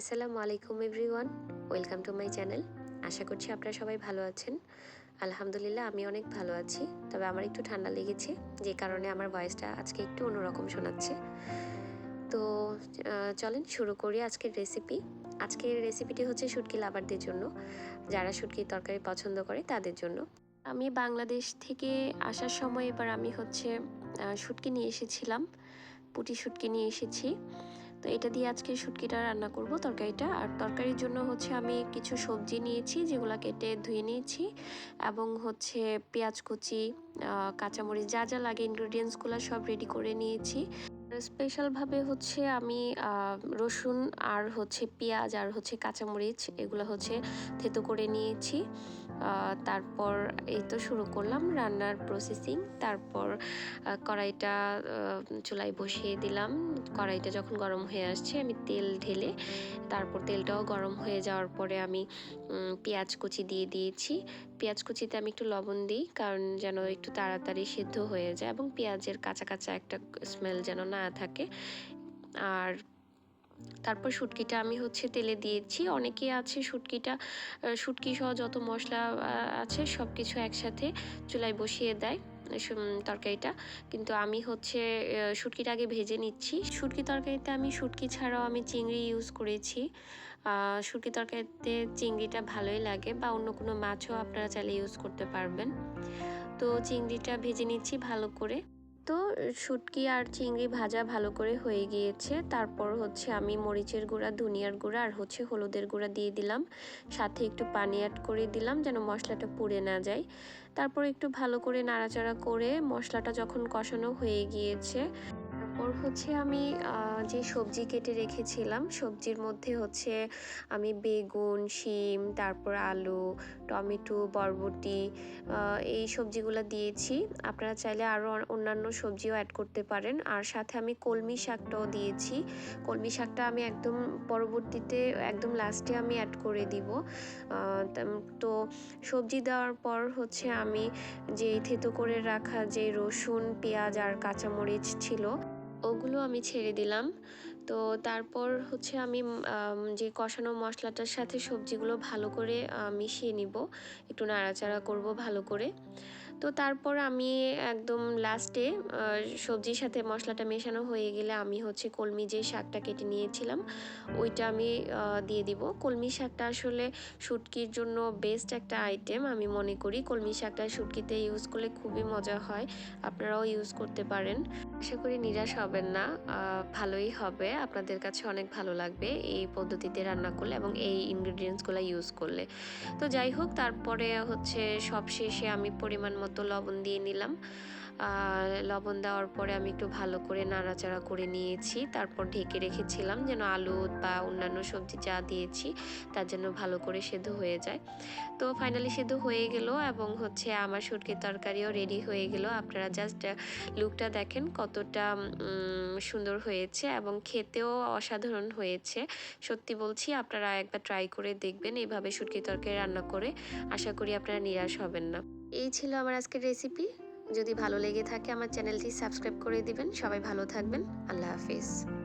আসসালামু আলাইকুম everyone, welcome to my channel. আশা করছি আপনারা সবাই ভালো আছেন। আলহামদুলিল্লাহ, আমি অনেক ভালো আছি। তবে আমার একটু ঠান্ডা লেগেছে, যে কারণে আমার ভয়েসটা আজকে একটু অন্যরকম শোনাচ্ছে। তো চলেন শুরু করি আজকের রেসিপি আজকের রেসিপিটি হচ্ছে শুটকি লাভারদের জন্য, যারা শুটকির তরকারি পছন্দ করে তাদের জন্য। আমি বাংলাদেশ থেকে আসার সময় এবার আমি হচ্ছে শুটকি নিয়ে এসেছিলাম, পুটি শুটকি নিয়ে এসেছি। তো এটা দিয়ে আজকে শুটকিটা রান্না করব তরকারিটা। আর তরকারির জন্য হচ্ছে আমি কিছু সবজি নিয়েছি যেগুলো কেটে ধুয়ে নিয়েছি এবং হচ্ছে পেঁয়াজ কুচি কাঁচামরিচ যা যা লাগে ইনগ্রেডিয়েন্টসগুলো সব রেডি করে নিয়েছি। স্পেশালভাবে হচ্ছে আমি রসুন আর হচ্ছে পেঁয়াজ আর হচ্ছে কাঁচামরিচ এগুলো হচ্ছে থেতো করে নিয়েছি। তারপর এই তো শুরু করলাম রান্নার প্রসেসিং তারপর কড়াইটা চুলায় বসিয়ে দিলাম। কড়াইটা যখন গরম হয়ে আসছে আমি তেল ঢেলে তারপর তেলটাও গরম হয়ে যাওয়ার পরে আমি পেঁয়াজ কুচি দিয়ে দিয়েছি। পেঁয়াজ কুচিতে আমি একটু লবণ দিই কারণ যেন একটু তাড়াতাড়ি সিদ্ধ হয়ে যায় এবং পেঁয়াজের কাঁচা কাঁচা একটা স্মেল যেন না থাকে। আর তারপর শুটকিটা আমি হচ্ছে তেলে দিয়েছি। অনেকে আছে শুটকিটা শুটকি সহ যত মশলা আছে সব কিছু একসাথে চুলায় বসিয়ে দেয় তরকারিটা। কিন্তু আমি হচ্ছে শুটকিটা আগে ভেজে নিচ্ছি। শুটকি তরকারিতে আমি, শুটকি ছাড়াও আমি চিংড়ি ইউজ করেছি। শুটকি তরকারিতে চিংড়িটা ভালোই লাগে বা অন্য কোনো মাছও আপনারা চাইলে ইউজ করতে পারবেন। তো চিংড়িটা ভেজে নিচ্ছি ভালো করে। তো শুটকি আর চিংড়ি ভাজা ভালো করে হয়ে গিয়েছে। তারপর হচ্ছে আমি মরিচের গুঁড়া, ধনিয়ার গুঁড়া আর হচ্ছে হলুদের গুঁড়া দিয়ে দিলাম। সাথে একটু পানি অ্যাড করে দিলাম যেন মশলাটা পুড়ে না যায়। তারপর একটু ভালো করে নাড়াচাড়া করে মশলাটা যখন কষানো হয়ে গিয়েছে তারপর হচ্ছে আমি যে সবজি কেটে রেখেছিলাম, সবজির মধ্যে হচ্ছে আমি বেগুন, শিম, তারপর আলু, টমেটো, বরবটি এই সবজিগুলো দিয়েছি। আপনারা চাইলে আরও অন্যান্য সবজিও অ্যাড করতে পারেন। আর সাথে আমি কলমি শাকটাও দিয়েছি। কলমি শাকটা আমি একদম পরবর্তীতে, একদম লাস্টে আমি অ্যাড করে দিব। তো সবজি দেওয়ার পর হচ্ছে আমি যে থেতো করে রাখা যে রসুন, পেঁয়াজ আর কাঁচামরিচ ছিল ওগুলো আমি ছেড়ে দিলাম। তো তারপর হচ্ছে আমি যে কষানো মশলাটার সাথে সবজিগুলো ভালো করে মিশিয়ে নিব। একটু নাড়াচাড়া করব ভালো করে। তো তারপর আমি একদম লাস্টে সবজির সাথে মশলাটা মেশানো হয়ে গেলে আমি হচ্ছে কলমি যে শাকটা কেটে নিয়েছিলাম, ওইটা আমি দিয়ে দিব। কলমি শাকটা আসলে শুটকির জন্য বেস্ট একটা আইটেম আমি মনে করি কলমি শাকটা শুটকিতে ইউজ করলে খুবই মজা হয়, আপনারাও ইউজ করতে পারেন। আশা করি নিরাশ হবেন না ভালোই হবে, আপনাদের কাছে অনেক ভালো লাগবে এই পদ্ধতিতে রান্না করলে এবং এই ইনগ্রিডিয়েন্টসগুলো ইউজ করলে। তো যাই হোক, তারপরে হচ্ছে সব শেষে আমি পরিমাণ মতো লবণ দিয়ে নিলাম। লবণ দেওয়ার পরে আমি একটু ভালো করে নাড়াচাড়া করে নিয়েছি। তারপর ঢেকে রেখেছিলাম যেন আলু বা অন্যান্য সবজি যা দিয়েছি তার জন্য ভালো করে সেদ্ধ হয়ে যায়। তো ফাইনালি সেদ্ধ হয়ে গেল এবং হচ্ছে আমার শুটকির তরকারিও রেডি হয়ে গেল। আপনারা জাস্ট লুকটা দেখেন কতটা সুন্দর হয়েছে এবং খেতেও অসাধারণ হয়েছে। সত্যি বলছি, আপনারা একবার ট্রাই করে দেখবেন। এইভাবে শুটকি তরকারি রান্না করে আশা করি আপনারা নিরাশ হবেন না। এই ছিল আমার আজকের রেসিপি যদি ভালো লেগে থাকে আমার চ্যানেলটি সাবস্ক্রাইব করে দিবেন। সবাই ভালো থাকবেন। আল্লাহ হাফিজ।